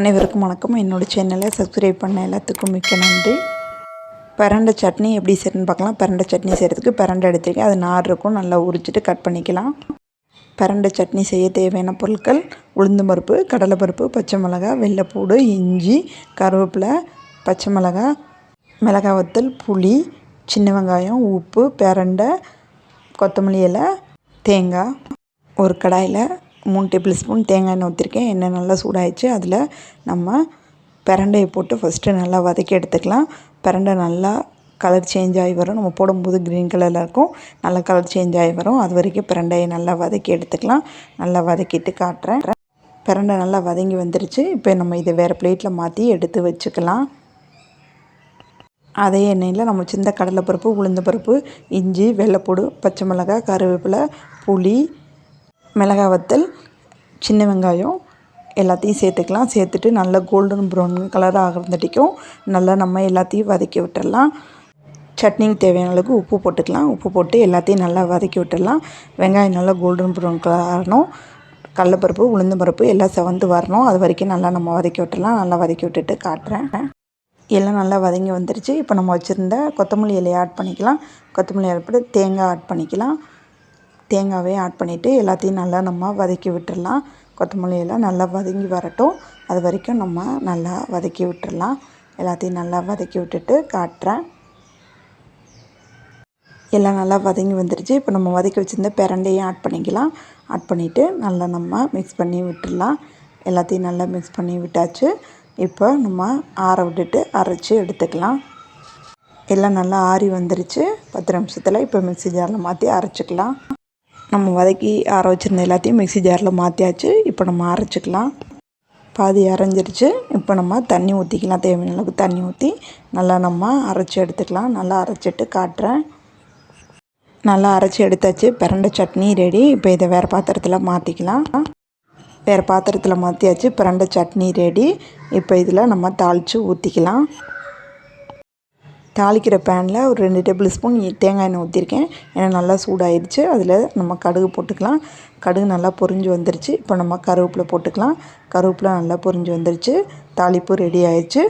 அனைவருக்கும் வணக்கம். என்னோடய சேனலை சப்ஸ்கிரைப் பண்ண எல்லாத்துக்கும் மிக்க நன்றி. பரண்டை சட்னி எப்படி செய்யணும்னு பார்க்கலாம். பிரண்டை சட்னி செய்கிறதுக்கு பிரண்டை எடுத்துருக்கேன். அது நார் இருக்கும். நல்லா உரிச்சிட்டு கட் பண்ணிக்கலாம். பிரண்டை சட்னி செய்ய தேவையான பொருட்கள் உளுந்து பருப்பு கடலைப்பருப்பு பச்சை மிளகாய் வெள்ளைப்பூடு இஞ்சி கருவேப்பிலை பச்சை மிளகாய் மிளகாய் வத்தல் புளி சின்ன வெங்காயம் உப்பு பரண்டை கொத்தமல்லி இலை தேங்காய் ஒரு கடாயில் மூணு டேபிள் ஸ்பூன் தேங்காய் எண்ணெய் ஊற்றிருக்கேன் எண்ணெய் நல்லா சூடாயிடுச்சு. அதில் நம்ம பிரண்டையை போட்டு ஃபஸ்ட்டு நல்லா வதக்கி எடுத்துக்கலாம். பிரண்டை நல்லா கலர் சேஞ்ச் ஆகி வரும். நம்ம போடும்போது க்ரீன் கலரில் இருக்கும். நல்லா கலர் சேஞ்ச் ஆகி வரும். அது வரைக்கும் பிரண்டையை நல்லா வதக்கி எடுத்துக்கலாம். நல்லா வதக்கிட்டு காட்டுறேன். பிரண்டை நல்லா வதங்கி வந்துருச்சு. இப்போ நம்ம இதை வேறு பிளேட்டில் மாற்றி எடுத்து வச்சுக்கலாம். அதே எண்ணெயில் நம்ம சிந்த கடலைப்பருப்பு உளுந்த பருப்பு இஞ்சி வெள்ளைப்பூடு பச்சை மிளகாய் கருவேப்பிலை புளி மிளகாய் வத்தல் சின்ன வெங்காயம் எல்லாத்தையும் சேர்த்துக்கலாம். சேர்த்துட்டு நல்லா கோல்டன் ப்ரௌன் கலர் ஆகிறதுட்டிக்கும் நல்லா நம்ம எல்லாத்தையும் வதக்கி விட்டுடலாம். சட்னிக்கு தேவையான அளவுக்கு உப்பு போட்டுக்கலாம். உப்பு போட்டு எல்லாத்தையும் நல்லா வதக்கி விட்டுடலாம். வெங்காயம் நல்லா கோல்டன் ப்ரௌன் கலர் ஆகணும் கடலப்பருப்பு உளுந்து பருப்பு எல்லாம் செவந்து வரணும். அது வரைக்கும் நல்லா நம்ம வதக்கி விட்டுடலாம். நல்லா வதக்கி விட்டுட்டு காட்டுறேன். எல்லாம் நல்லா வதங்கி வந்துருச்சு. இப்போ நம்ம வச்சுருந்த கொத்தமல்லி இலையை ஆட் பண்ணிக்கலாம். கொத்தமல்லி ஆட் போட்டு தேங்காய் ஆட் பண்ணிக்கலாம். தேங்காவே ஆட் பண்ணிவிட்டு எல்லாத்தையும் நல்லா நம்ம வதக்கி விட்டுடலாம் கொத்தமல்லி எல்லாம் நல்லா வதங்கி வரட்டும். அது வரைக்கும் நம்ம நல்லா வதக்கி விட்டுடலாம் எல்லாத்தையும் நல்லா வதக்கி விட்டுட்டு காட்டுறேன். எல்லாம் நல்லா வதங்கி வந்துடுச்சு இப்போ நம்ம வதக்கி வச்சுருந்த பிரண்டையும் ஆட் பண்ணிக்கலாம். ஆட் பண்ணிவிட்டு நல்லா நம்ம மிக்ஸ் பண்ணி விட்டுடலாம் எல்லாத்தையும் நல்லா மிக்ஸ் பண்ணி விட்டாச்சு. இப்போ நம்ம ஆற விட்டுட்டு அரைச்சி எடுத்துக்கலாம். எல்லாம் நல்லா ஆறி வந்துருச்சு. பத்து நிமிஷத்தில் இப்போ மிக்ஸி ஜாரில் மாற்றி அரைச்சிக்கலாம். நம்ம வதக்கி ஆற வச்சுருந்த எல்லாத்தையும் மிக்ஸி ஜாரில் மாற்றியாச்சு இப்போ நம்ம அரைச்சிக்கலாம். பாதி அரைஞ்சிருச்சு. இப்போ நம்ம தண்ணி ஊற்றிக்கலாம் தேவையான அளவுக்கு தண்ணி ஊற்றி நல்லா நம்ம அரைச்சி எடுத்துக்கலாம். நல்லா அரைச்சிட்டு காட்டுறேன். நல்லா அரைச்சி எடுத்தாச்சு. பிரண்டை சட்னி ரெடி இப்போ இதை வேறு பாத்திரத்தில் மாற்றிக்கலாம் வேறு பாத்திரத்தில் மாற்றியாச்சு பிரண்டை சட்னி ரெடி இப்போ இதில் நம்ம தாளித்து ஊற்றிக்கலாம் தாளிக்கிற பேனில் ஒரு ரெண்டு டேபிள் ஸ்பூன் தேங்காய் எண்ணெய் ஊற்றிருக்கேன் ஏன்னா நல்லா சூடாயிடுச்சு. அதில் நம்ம கடுகு போட்டுக்கலாம். கடுகு நல்லா பொரிஞ்சு வந்துருச்சு. இப்போ நம்ம கருவேப்பிலை போட்டுக்கலாம். கருவேப்பிலை நல்லா பொரிஞ்சு வந்துருச்சு. தாளிப்பு ரெடி ஆயிடுச்சு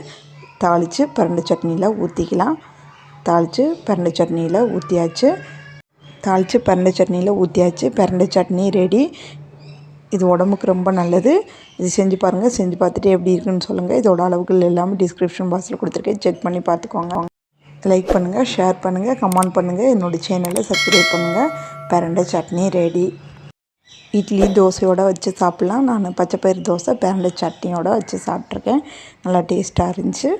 தாளித்து பரண்டு சட்னியில் ஊற்றிக்கலாம் தாளித்து பரண்டு சட்னியில் ஊற்றியாச்சு தாளித்து பரண்டை சட்னியில் ஊற்றியாச்சு பிரண்டை சட்னி ரெடி இது உடம்புக்கு ரொம்ப நல்லது. இது செஞ்சு பாருங்கள் செஞ்சு பார்த்துட்டு எப்படி இருக்குன்னு சொல்லுங்கள் இதோட அளவுகள் எல்லாமே டிஸ்கிரிப்ஷன் பாக்ஸில் கொடுத்துருக்கேன். செக் பண்ணி பார்த்துக்கோங்க. லைக் பண்ணுங்கள் ஷேர் பண்ணுங்கள் கமெண்ட் பண்ணுங்கள் என்னோடய சேனலை சப்ஸ்கிரைப் பண்ணுங்கள் பெரண்டை சட்னி ரெடி இட்லி தோசையோடு வச்சு சாப்பிட்லாம். நான் பச்சைப்பயிறு தோசை பெரண்டை சட்னியோடு வச்சு சாப்பிட்ருக்கேன் நல்லா டேஸ்ட்டாக இருந்துச்சு.